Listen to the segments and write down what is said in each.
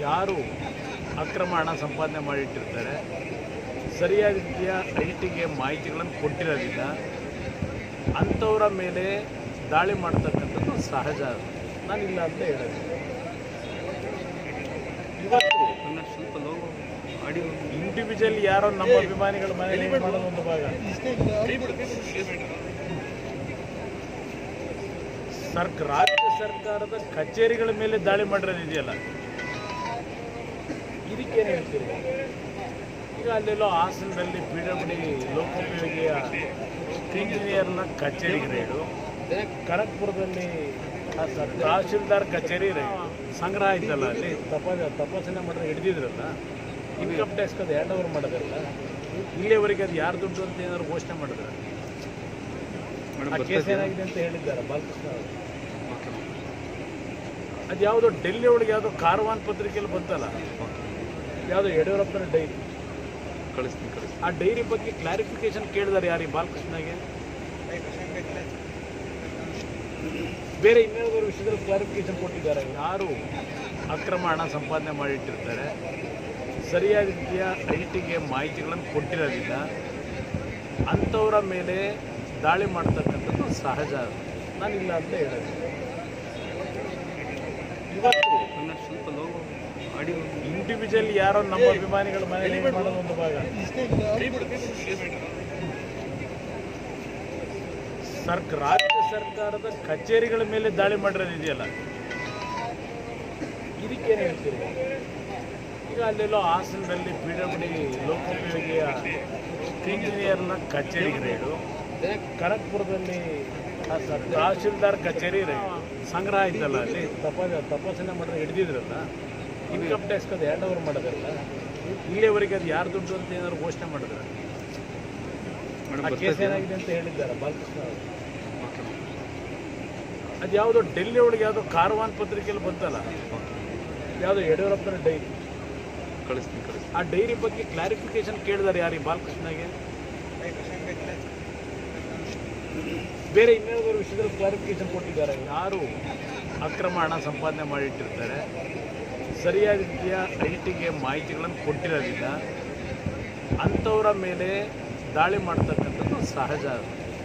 ಯಾರು ಅಕ್ರಮ ಹಣ ಸಂಪಾದನೆ ಮಾಡಿಟ್ಟಿರ್ತಾರೆ ಸರಿಯಾದ ರೀತಿಯ ಐ ಟಿಗೆ ಮಾಹಿತಿಗಳನ್ನು ಕೊಟ್ಟಿರೋದಿಲ್ಲ ಅಂಥವರ ಮೇಲೆ ದಾಳಿ ಮಾಡ್ತಕ್ಕಂಥದ್ದು ಸಹಜ ನಾನಿಲ್ಲ ಅಂತ ಹೇಳೋದು. ಇವತ್ತು ಸ್ವಲ್ಪ ಲೋಗೋ ಇಂಡಿವಿಜುವಲ್ ಯಾರೋ ನಮ್ಮ ಅಭಿಮಾನಿಗಳ ಮನೆಯಲ್ಲಿ ಮಾಡೋದು ಒಂದು ಭಾಗ. ಸರ್ಕ ರಾಜ್ಯ ಸರ್ಕಾರದ ಕಚೇರಿಗಳ ಮೇಲೆ ದಾಳಿ ಮಾಡಿರೋದಿದೆಯಲ್ಲ ಇದಕ್ಕೇನು ಹೇಳ್ತೀರಿ ಈಗ ಅಲ್ಲೆಲ್ಲೋ ಹಾಸನದಲ್ಲಿ ಪಿ ಡಬ್ಲ್ಯೂ ಡಿ ಲೋಕೋಪಯೋಗಿಯ ಇಂಜಿನಿಯರ್ನ ಕಚೇರಿಗೆ ರೇಡು ಕನಕ್ಪುರದಲ್ಲಿ ತಹಶೀಲ್ದಾರ್ ಕಚೇರಿ ರೇಡು. ಸಂಗ್ರಹ ಇದ್ದಲ್ಲ ಅಲ್ಲಿ? ತಪಾಸ ತಪಾಸಣೆ ಮಾಡಿದ್ರೆ ಹಿಡಿದಿದ್ರಲ್ಲ? ಇನ್ಕಮ್ ಟ್ಯಾಕ್ಸ್ ಅದು ಹ್ಯಾಂಡ್ ಓವರ್ ಮಾಡೋದಿಲ್ಲ ಇಲ್ಲಿಯವರೆಗೆ ಅದು ಯಾರು ದುಡ್ಡು ಅಂತ ಏನಾದ್ರು ಘೋಷಣೆ ಮಾಡಿದ್ರೆ? ಕೇಸ್ ಏನಾಗಿದೆ ಅಂತ ಹೇಳಿದ್ದಾರೆ ಬಾಲಕೃಷ್ಣ ಅವರು? ಅದು ಯಾವುದೋ ಡೆಲ್ಲಿ ಒಳಗೆ ಯಾವುದೋ ಕಾರ್ವಾನ್ ಪತ್ರಿಕೆಯಲ್ಲಿ ಬಂತಲ್ಲ? ಯಾವುದೋ ಯಡಿಯೂರಪ್ಪನ ಡೈರಿ ಕಳಿಸ್ತೀನಿ ಕಳಿಸ್ತೀನಿ. ಆ ಡೈರಿ ಬಗ್ಗೆ ಕ್ಲಾರಿಫಿಕೇಶನ್ ಕೇಳಿದಾರೆ ಯಾರು ಈ ಬಾಲಕೃಷ್ಣಗೆ? ಬೇರೆ ಇನ್ನೇನಾದರೂ ವಿಷಯದಲ್ಲಿ ಕ್ಲಾರಿಫಿಕೇಶನ್ ಕೊಟ್ಟಿದ್ದಾರೆ. ಯಾರು ಅಕ್ರಮ ಹಣ ಸಂಪಾದನೆ ಮಾಡಿಟ್ಟಿರ್ತಾರೆ? ಸರಿಯಾದ ರೀತಿಯ ಐ ಟಿಗೆ ಮಾಹಿತಿಗಳನ್ನು ಕೊಟ್ಟಿರೋದಿಲ್ಲ ಅಂಥವರ ಮೇಲೆ ದಾಳಿ ಮಾಡ್ತಕ್ಕಂಥದ್ದು ಸಹಜ. ನಾನಿಲ್ಲ ಅಂತ ಹೇಳಿದೆ. ಇವತ್ತು ಇಂಡಿವಿಜುವಲ್ ಯಾರೋ ನಮ್ಮ ಅಭಿಮಾನಿಗಳ ಮನೆಯಲ್ಲಿ ಮಾಡೋದು ಒಂದು ಭಾಗ. ಸರ್ಕ ರಾಜ್ಯ ಸರ್ಕಾರದ ಕಚೇರಿಗಳ ಮೇಲೆ ದಾಳಿ ಮಾಡಿರೋದಿದೆಯಲ್ಲ ಇದಕ್ಕೇನು ಹೇಳ್ತೀರಿ? ಈಗ ಅಲ್ಲೆಲ್ಲೋ ಹಾಸನದಲ್ಲಿ ಪಿ ಡಬ್ಲ್ಯೂ ಡಿ ಲೋಕೋಪಯೋಗಿಯ ಇಂಜಿನಿಯರ್ನ ಕಚೇರಿಗೆ ರೇಡು ಕನಕ್ಪುರದಲ್ಲಿ ತಹಶೀಲ್ದಾರ್ ಕಚೇರಿ ರೇಡು ಸಂಗ್ರಹ ಇದ್ದಲ್ಲ ಅಲ್ಲಿ? ತಪಾಸ ತಪಾಸಣೆ ಮಾಡಿದ್ರೆ ಹಿಡಿದಿದ್ರಲ್ಲ? ಇನ್ಕಮ್ ಟ್ಯಾಕ್ಸ್ ಅದು ಹ್ಯಾಂಡ್ ಓವರ್ ಮಾಡೋದಿಲ್ಲ ಇಲ್ಲಿಯವರೆಗೆ ಅದು ಯಾರು ದುಡ್ಡು ಅಂತ ಏನಾದ್ರು ಘೋಷಣೆ ಮಾಡಿದ್ರೆ? ಕೇಸ್ ಏನಾಗಿದೆ ಅಂತ ಹೇಳಿದ್ದಾರೆ ಬಾಲಕೃಷ್ಣ ಅವರು? ಅದು ಯಾವುದೋ ಡೆಲ್ಲಿ ಒಳಗೆ ಯಾವುದೋ ಕಾರ್ವಾನ್ ಪತ್ರಿಕೆಯಲ್ಲಿ ಬಂತಲ್ಲ? ಯಾವುದೋ ಯಡಿಯೂರಪ್ಪನ ಡೈರಿ. ಕಳಿಸ್ತೀನಿ ಕಳಿಸ್ತೀನಿ. ಆ ಡೈರಿ ಬಗ್ಗೆ ಕ್ಲಾರಿಫಿಕೇಶನ್ ಕೇಳಿದ್ದಾರೆ ಯಾರು ಈ ಬಾಲಕೃಷ್ಣಗೆ? ಬೇರೆ ಇನ್ನೇನಾದ್ರು ವಿಷಯದಲ್ಲಿ ಕ್ಲಾರಿಫಿಕೇಶನ್ ಕೊಟ್ಟಿದ್ದಾರೆ. ಯಾರು ಅಕ್ರಮ ಹಣ ಸಂಪಾದನೆ ಮಾಡಿಟ್ಟಿರ್ತಾರೆ? ಸರಿಯಾದ ರೀತಿಯ ಐ ಟಿಗೆ ಮಾಹಿತಿಗಳನ್ನು ಕೊಟ್ಟಿರೋದಿಲ್ಲ ಅಂಥವರ ಮೇಲೆ ದಾಳಿ ಮಾಡ್ತಕ್ಕಂಥದ್ದು ಸಹಜ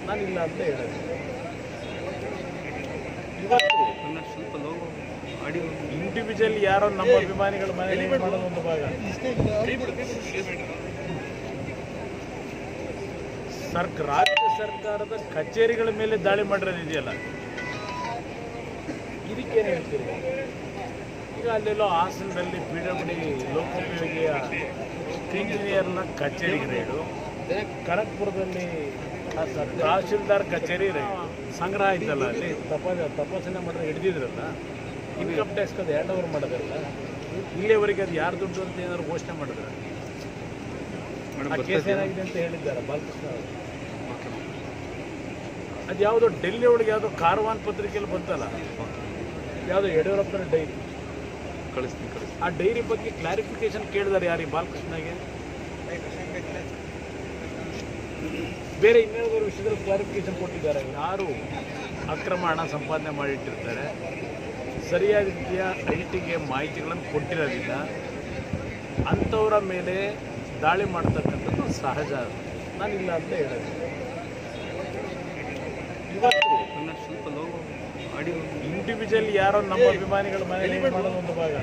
ನಾನಿಲ್ಲ ಅಂತ ಹೇಳೋದು. ಇವತ್ತು ಸ್ವಲ್ಪ ಇಂಡಿವಿಜುವಲ್ ಯಾರೋ ನಮ್ಮ ಅಭಿಮಾನಿಗಳ ಮನೆಯಲ್ಲಿ ಮಾಡೋದು ಒಂದು ಭಾಗ. ಸರ್ಕ ರಾಜ್ಯ ಸರ್ಕಾರದ ಕಚೇರಿಗಳ ಮೇಲೆ ದಾಳಿ ಮಾಡಿರೋದಿದೆಯಲ್ಲ ಇದಕ್ಕೇನು ಹೇಳ್ತೀರಿ? ಈಗ ಅಲ್ಲೆಲ್ಲೋ ಹಾಸನದಲ್ಲಿ ಪಿ ಡಬ್ಲ್ಯೂ ಡಿ ಲೋಕೋಪಯೋಗಿಯ ಇಂಜಿನಿಯರ್ನ ಕಚೇರಿ ರೇಡು ಕನಕ್ಪುರದಲ್ಲಿ ತಹಶೀಲ್ದಾರ್ ಕಚೇರಿ ರೇಡು ಸಂಗ್ರಹ ಇದ್ದಲ್ಲ ಅಲ್ಲಿ. ತಪಾಸ ತಪಾಸಣೆ ಮಾಡಿದ್ರೆ ಹಿಡಿದಿದ್ರಲ್ಲ. ಇನ್ಕಮ್ ಟ್ಯಾಕ್ಸ್ ಅದು ಹ್ಯಾಂಡ್ ಓವರ್ ಮಾಡೋದಲ್ಲ ಇಲ್ಲಿಯವರೆಗೆ ಅದು ಯಾರು ದುಡ್ಡು ಅಂತ ಏನಾದ್ರು ಘೋಷಣೆ ಮಾಡಿದ್ರೆ? ಕೇಸ್ ಏನಾಗಿದೆ ಅಂತ ಹೇಳಿದ್ದಾರೆ ಬಾಲಕೃಷ್ಣ ಅವರು? ಅದು ಯಾವುದೋ ಡೆಲ್ಲಿ ಒಳಗೆ ಯಾವುದೋ ಕಾರ್ವಾನ್ ಪತ್ರಿಕೆಯಲ್ಲಿ ಬಂತಲ್ಲ. ಯಾವುದೋ ಯಡಿಯೂರಪ್ಪನ ಡೈರಿ. ಕಳಿಸ್ತೀನಿ ಕಳಿಸ್ತೀನಿ. ಆ ಡೈರಿ ಬಗ್ಗೆ ಕ್ಲಾರಿಫಿಕೇಶನ್ ಕೇಳಿದಾರೆ ಯಾರೀ ಬಾಲಕೃಷ್ಣಗೆ? ಬೇರೆ ಇನ್ನೇನಾದ್ರು ವಿಷಯದಲ್ಲಿ ಕ್ಲಾರಿಫಿಕೇಶನ್ ಕೊಟ್ಟಿದ್ದಾರೆ? ಯಾರು ಅಕ್ರಮ ಹಣ ಸಂಪಾದನೆ ಮಾಡಿಟ್ಟಿರ್ತಾರೆ? ಸರಿಯಾದ ರೀತಿಯ ಐ ಟಿಗೆ ಮಾಹಿತಿಗಳನ್ನು ಕೊಟ್ಟಿರೋದಿಲ್ಲ. ಅಂಥವರ ಮೇಲೆ ದಾಳಿ ಮಾಡ್ತಕ್ಕಂಥದ್ದು ಸಹಜ ನಾನಿಲ್ಲ ಅಂತ ಹೇಳೋದು ಇವತ್ತು ಸ್ವಲ್ಪ ಲೋಗೋ ಆಡಿಯೋ ಇಂಡಿವಿಜುವಲ್ ಯಾರೋ ನಮ್ಮ ಅಭಿಮಾನಿಗಳ ಮನೆಯಲ್ಲಿ ಮಾಡೋದು ಒಂದು ಭಾಗ.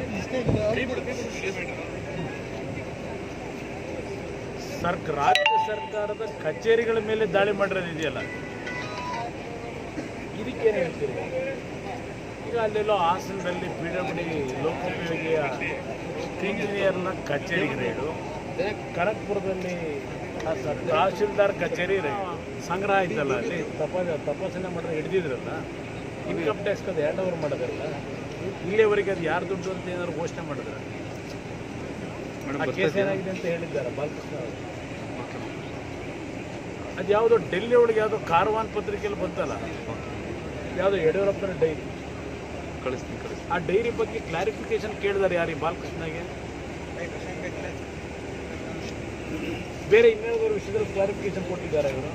ಸರ್ಕ ರಾಜ್ಯ ಸರ್ಕಾರದ ಕಚೇರಿಗಳ ಮೇಲೆ ದಾಳಿ ಮಾಡಿರೋದಿದೆಯಲ್ಲ ಇದಕ್ಕೇನು ಹೇಳ್ತೀರಿ? ಈಗ ಅಲ್ಲೆಲ್ಲೋ ಹಾಸನದಲ್ಲಿ ಪಿ ಡಬ್ಲ್ಯೂ ಡಿ ಲೋಕೋಪಯೋಗಿಯ ಇಂಜಿನಿಯರ್ನ ಕಚೇರಿಗೆ ರೇಡು. ಕನಕ್ಪುರದಲ್ಲಿ ಆ ಸ- ತಹಶೀಲ್ದಾರ್ ಕಚೇರಿ ರೇಡು. ಸಂಗ್ರಹ ಆಯ್ತಲ್ಲ ಅಲ್ಲಿ? ತಪಾಸ ತಪಾಸಣೆ ಮಾಡಿದ್ರೆ ಹಿಡಿದಿದ್ರಲ್ಲ? ಇನ್ಕಮ್ ಟ್ಯಾಕ್ಸ್ ಅದು ಹ್ಯಾಂಡ್ ಓವರ್ ಮಾಡೋದಲ್ಲ ಇಲ್ಲಿಯವರೆಗೆ ಅದು ಯಾರು ದುಡ್ಡು ಅಂತ ಏನಾದ್ರು ಘೋಷಣೆ ಮಾಡಿದ್ರೆ? ಕೇಸ್ ಏನಾಗಿದೆ ಅಂತ ಹೇಳಿದ್ದಾರೆ ಬಾಲಕೃಷ್ಣ ಅವರು? ಅದು ಯಾವುದೋ ಡೆಲ್ಲಿ ಒಳಗೆ ಯಾವುದೋ ಕಾರ್ವಾನ್ ಪತ್ರಿಕೆಯಲ್ಲಿ ಬಂತಲ್ಲ? ಯಾವುದೋ ಯಡಿಯೂರಪ್ಪನ ಡೈರಿ. ಕಳಿಸ್ತೀನಿ ಕಳಿಸ್ತೀನಿ. ಆ ಡೈರಿ ಬಗ್ಗೆ ಕ್ಲಾರಿಫಿಕೇಶನ್ ಕೇಳಿದಾರೆ ಯಾರು ಈ ಬಾಲಕೃಷ್ಣಗೆ? ಬೇರೆ ಇನ್ನೇನಾದರೂ ವಿಷಯದಲ್ಲಿ ಕ್ಲಾರಿಫಿಕೇಶನ್ ಕೊಟ್ಟಿದ್ದಾರೆ ಅವರು